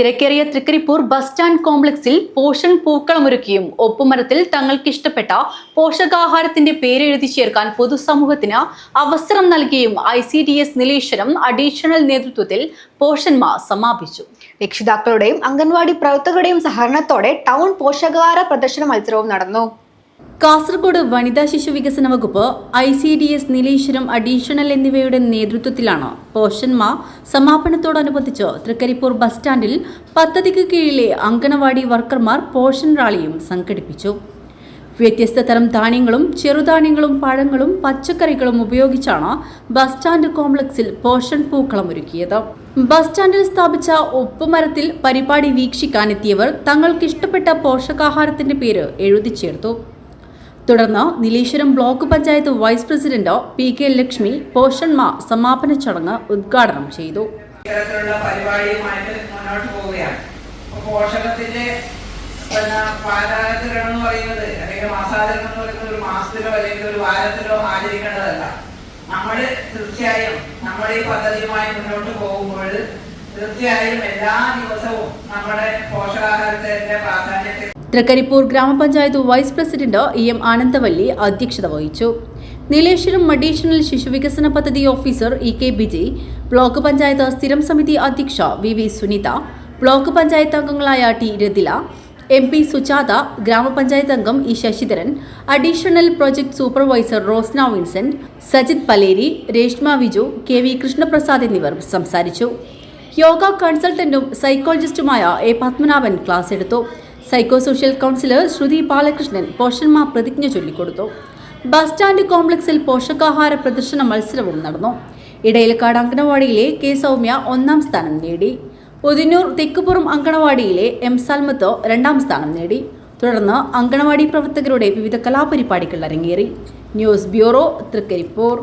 തിരക്കേറിയ Trikaripur bus stand കോംപ്ലക്സിൽ പോഷൻ പൂക്കളമൊരുക്കിയും ഒപ്പുമരത്തിൽ തങ്ങൾക്കിഷ്ടപ്പെട്ട പോഷകാഹാരത്തിന്റെ പേരെഴുതി ചേർക്കാൻ പൊതുസമൂഹത്തിന് അവസരം നൽകിയും I C D S Nileshwaram additional നേതൃത്വത്തിൽ പോഷന്മാ സമാപിച്ചു. രക്ഷിതാക്കളുടെയും അംഗൻവാടി പ്രവർത്തകരുടെയും സഹകരണത്തോടെ ടൗൺ പോഷകാഹാര പ്രദർശന മത്സരവും നടന്നു. കാസർഗോഡ് വനിതാ ശിശു വികസന വകുപ്പ് I C D S Nileshwaram additional എന്നിവയുടെ നേതൃത്വത്തിലാണ് പോഷന്മ സമാപനത്തോടനുബന്ധിച്ച് തൃക്കരിപ്പൂർ ബസ് സ്റ്റാൻഡിൽ പദ്ധതിക്ക് കീഴിലെ അങ്കണവാടി വർക്കർമാർ പോഷൻ റാലിയും സംഘടിപ്പിച്ചു. വ്യത്യസ്ത തരം ധാന്യങ്ങളും ചെറുധാന്യങ്ങളും പഴങ്ങളും പച്ചക്കറികളും ഉപയോഗിച്ചാണ് ബസ് സ്റ്റാൻഡ് കോംപ്ലക്സിൽ പോഷൻ പൂക്കളം ഒരുക്കിയത്. ബസ് സ്റ്റാൻഡിൽ സ്ഥാപിച്ച ഒപ്പുമരത്തിൽ പരിപാടി വീക്ഷിക്കാനെത്തിയവർ തങ്ങൾക്കിഷ്ടപ്പെട്ട പോഷകാഹാരത്തിന്റെ പേര് എഴുതി ചേർത്തു. തുടർന്ന് Nileshwaram block panchayat vice president P K Lakshmi Poshan Maah സമാപന ചടങ്ങ് ഉദ്ഘാടനം ചെയ്തു. പോവുകയാണ്. പോഷകത്തിന്റെ എന്ന് എന്ന് ഒരു ഒരു നമ്മൾ തീർച്ചയായും നമ്മുടെ ഈ പദ്ധതിയുമായി മുന്നോട്ട് പോകുമ്പോൾ തീർച്ചയായും എല്ലാ ദിവസവും നമ്മുടെ പോഷകാഹാരത്തിന്റെ പ്രാധാന്യത്തെ തൃക്കരിപ്പൂർ ഗ്രാമപഞ്ചായത്ത് vice president E M Anandavalli അധ്യക്ഷത വഹിച്ചു. നീലേശ്വരം അഡീഷണൽ ശിശുവികസന പദ്ധതി officer E K Bijay block panchayat സ്ഥിരം സമിതി അധ്യക്ഷ V V Sunitha block panchayat അംഗങ്ങളായ T Rathila M P Sujatha ഗ്രാമപഞ്ചായത്ത് അംഗം E Sasidharan additional project supervisor Rosna Vincent Sajith Paleri Reshma Viju K V Krishnaprasad എന്നിവർ സംസാരിച്ചു. യോഗ കൺസൾട്ടന്റും സൈക്കോളജിസ്റ്റുമായ എ പത്മനാഭൻ ക്ലാസ് എടുത്തു. Psycho social counsellor Sruthi Balakrishnan പോഷന്മാർ പ്രതിജ്ഞ ചൊല്ലിക്കൊടുത്തു. ബസ് സ്റ്റാൻഡ് കോംപ്ലക്സിൽ പോഷകാഹാര പ്രദർശന മത്സരവും നടന്നു. ഇടയിലക്കാട് അങ്കണവാടിയിലെ കെ സൗമ്യ ഒന്നാം സ്ഥാനം നേടി. ഒതിനൂർ തെക്കുപുറം അങ്കണവാടിയിലെ എം സൽമത്തോ രണ്ടാം സ്ഥാനം നേടി. തുടർന്ന് അങ്കണവാടി പ്രവർത്തകരുടെ വിവിധ കലാപരിപാടികൾ അരങ്ങേറി. News bureau Thrikkaripur.